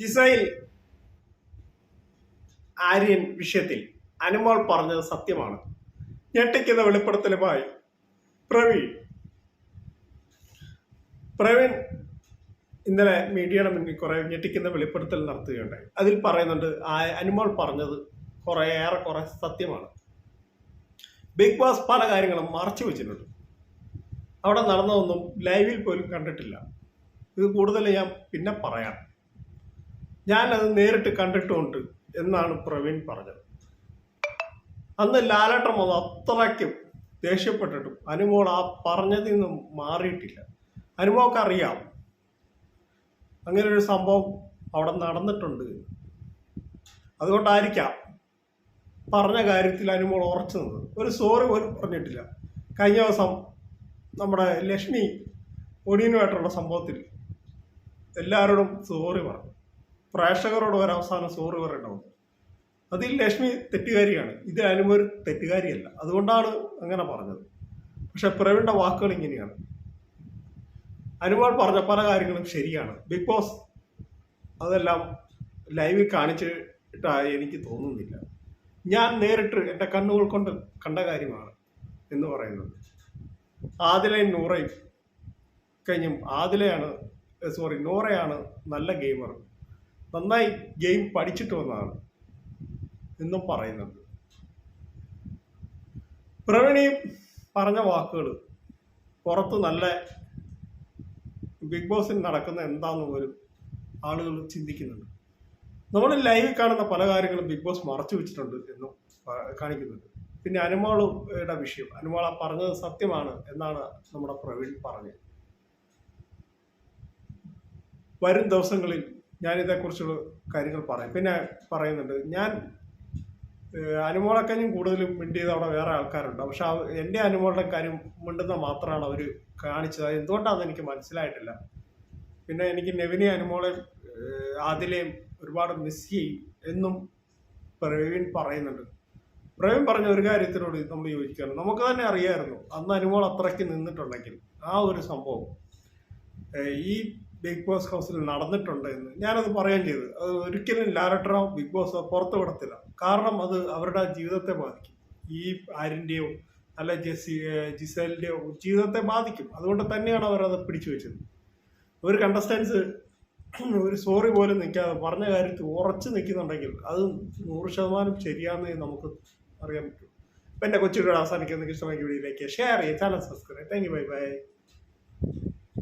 ജിസൈൽ ആര്യൻ വിഷയത്തിൽ അനുമോൾ പറഞ്ഞത് സത്യമാണ്. ഞെട്ടിക്കുന്ന വെളിപ്പെടുത്തലുമായി പ്രവീൺ. പ്രവീൺ ഇന്നലെ മീഡിയയുടെ മുന്നിൽ കുറെ ഞെട്ടിക്കുന്ന വെളിപ്പെടുത്തൽ നടത്തുകയുണ്ടായി. അതിൽ പറയുന്നുണ്ട് ആ അനുമോൾ പറഞ്ഞത് കുറെ ഏറെ കുറെ സത്യമാണ്. ബിഗ് ബോസ് പല കാര്യങ്ങളും മറച്ചു വെച്ചിട്ടുണ്ട്. അവിടെ നടന്നതൊന്നും ലൈവിൽ പോലും കണ്ടിട്ടില്ല. ഇത് കൂടുതൽ ഞാൻ പിന്നെ പറയാം. ഞാനത് നേരിട്ട് കണ്ടിട്ടുമുണ്ട് എന്നാണ് പ്രവീൺ പറഞ്ഞത്. അന്ന് ലാലട്ടം അത് അത്രയ്ക്കും ദേഷ്യപ്പെട്ടിട്ടും അനുമോൾ ആ പറഞ്ഞതിൽ നിന്നും മാറിയിട്ടില്ല. അനുമോൾക്ക് അറിയാം അങ്ങനെ ഒരു സംഭവം അവിടെ നടന്നിട്ടുണ്ട്. അതുകൊണ്ടായിരിക്കാം പറഞ്ഞ കാര്യത്തിൽ അനുമോൾ ഉറച്ചു നിന്നത്. ഒരു സോറി പോലും പറഞ്ഞിട്ടില്ല. കഴിഞ്ഞ ദിവസം നമ്മുടെ ലക്ഷ്മി ഒടിയനുമായിട്ടുള്ള സംഭവത്തിൽ എല്ലാവരോടും സോറി പറഞ്ഞു. പ്രേക്ഷകരോട് ഒരു അവസാനം സോറി പറയണ്ടാവും അതിൽ ലക്ഷ്മി തെറ്റുകാരിയാണ്. ഇത് ഒരു തെറ്റുകാരിയല്ല. അതുകൊണ്ടാണ് അങ്ങനെ പറഞ്ഞത്. പക്ഷെ പ്രവീണിന്റെ വാക്കുകൾ ഇങ്ങനെയാണ്. അനുമോൾ പറഞ്ഞ പല കാര്യങ്ങളും ശരിയാണ്. ബിഗ് ബോസ് അതെല്ലാം ലൈവിൽ കാണിച്ചിട്ടായി എനിക്ക് തോന്നുന്നില്ല. ഞാൻ നേരിട്ട് എന്റെ കണ്ണുകൾ കൊണ്ട് കണ്ട കാര്യമാണ് എന്ന് പറയുന്നത്. ആദിലയും നൂറയും. കഴിഞ്ഞും ആദിലയാണ് സോറി നൂറയാണ് നല്ല ഗെയിമർ നന്നായി ഗെയിം പഠിച്ചിട്ട് വന്നതാണ് എന്നും പറയുന്നത്. പ്രവീണി പറഞ്ഞ വാക്കുകൾ പുറത്ത് നല്ല ബിഗ് ബോസിൽ നടക്കുന്ന എന്താന്ന് പോലും ആളുകൾ ചിന്തിക്കുന്നുണ്ട്. നമ്മൾ ലൈവിൽ കാണുന്ന പല കാര്യങ്ങളും ബിഗ് ബോസ് മറച്ചു വെച്ചിട്ടുണ്ട് എന്നും കാണിക്കുന്നുണ്ട്. പിന്നെ അനുമോളുടെ വിഷയം. അനുമാള പറഞ്ഞത് സത്യമാണ് എന്നാണ് നമ്മുടെ പ്രവീൺ പറഞ്ഞത്. വരും ദിവസങ്ങളിൽ ഞാൻ ഇതേക്കുറിച്ചുള്ള കാര്യങ്ങൾ പറയാം. പിന്നെ പറയുന്നുണ്ട് ഞാൻ ഏഹ്, കൂടുതലും കൂടുതലും മിണ്ടിയത് അവിടെ വേറെ ആൾക്കാരുണ്ട്. പക്ഷെ എന്റെ അനുമോളുടെ കാര്യം മിണ്ടുന്ന മാത്രമാണ് അവർ കാണിച്ചത്. എന്തുകൊണ്ടാണെന്ന് എനിക്ക് മനസ്സിലായിട്ടില്ല. പിന്നെ എനിക്ക് നെവിനെ അനുമോളെ ആദിലെയും ഒരുപാട് മിസ് ചെയ്യും എന്നും പ്രവീൺ പറയുന്നുണ്ട്. പ്രവീൺ പറഞ്ഞ ഒരു കാര്യത്തിനോട് നമ്മൾ യോജിക്കുകയാണ് നമുക്ക് തന്നെ അറിയാമായിരുന്നു അന്ന് അനുമോൾ അത്രയ്ക്ക് നിന്നിട്ടുണ്ടെങ്കിൽ ആ ഒരു സംഭവം ഈ ബിഗ് ബോസ് ഹൗസിൽ നടന്നിട്ടുണ്ട് എന്ന് ഞാനത് പറയുകയും ചെയ്തു. അത് ഒരിക്കലും ലാലട്ടറോ ബിഗ് ബോസ് പുറത്ത് വിടത്തില്ല കാരണം അത് അവരുടെ ജീവിതത്തെ ബാധിക്കും. ഈ ആരിന്റെയോ അല്ല ജിസലിന്റെയോ ജിസേലിന്റെയോ ജീവിതത്തെ ബാധിക്കും. അതുകൊണ്ട് തന്നെയാണ് അവരത് പിടിച്ചു വെച്ചത്. ഒരു കണ്ടസ്റ്റൻസ് ഒരു സോറി പോലും നിൽക്കാതെ പറഞ്ഞ കാര്യത്തിൽ ഉറച്ചു നിൽക്കുന്നുണ്ടെങ്കിൽ അത് നൂറ് ശതമാനം ശരിയാണെന്ന് നമുക്ക് അറിയാൻ പറ്റും. അപ്പം എന്റെ കൊച്ചുകൂടെ അവസാനിക്കുന്ന ഇഷ്ടമാക്കി വീഡിയോയിലേക്ക് ഷെയർ ചെയ്യുക. Channel subscribe thank you bye bye